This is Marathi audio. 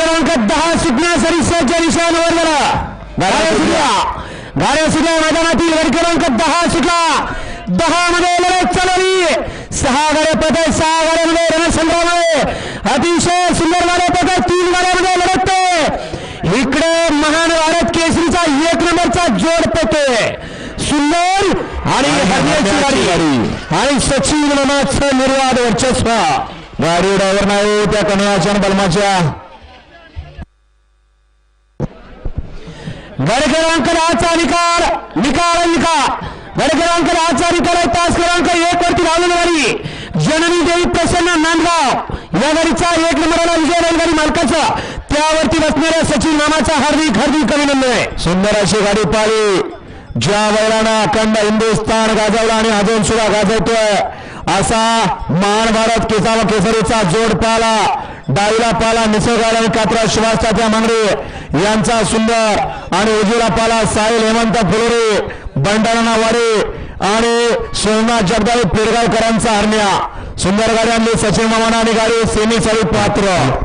क्रमांक दहा सुटण्यासाठी सज्ज दिशा नवरला गाड्या सुटल्या. गाड्या सुटल्या. मैदानातील गड क्रमांक दहा सुटला. दहा मध्ये लढत चालवली सहा गाड्या पदक सहा गाड्यामध्ये रणसंग्राम आहे अतिशय सुंदर गाड्या पदक तीन गाड्यामध्ये लढतते इकडे महान भारत केसरीचा एक नंबरचा जोड पडतोय. सुंदर आणि हरण्याची गाडी. आणि सचिन मनाचं निर्वाद वर्चस्व. गाडी ड्रायव्हर नाही त्या कन्याच्या आणि बलमाच्या. गड क्रमांक दहाचा निकाल निकाल निकाल. गड क्रमांक दहाचा निकाल आहे तास क्रमांक एक वरती धावलेली गाडी जननी देवी प्रसन्न नांदगाव. या गाडीचा एक नंबरला विजय रेलगाडी मालकाचा. त्यावरती बसणाऱ्या सचिन मामाचा हार्दिक हार्दिक अभिनंदन आहे. सुंदर अशी गाडी पाळी. ज्या बैलानं अखंड हिंदुस्थान गाजवला आणि अजून सुद्धा गाजवतोय. असा महान भारत केसावा केसरीचा जोड पाला. डावीला पाला निसर्गाला आणि कात्रा सुभाष मांगरे मांगडे. यांचा सुंदर आणि उजवीला पाला साहिल हेमंत फुलोरे बंडाणा वारे आणि सोमनाथ जगदाळे पेडगावकरांचा हरण्या. सुंदर गाडी आणली सचिन मामाना आणि गाडी सेमी पात्र.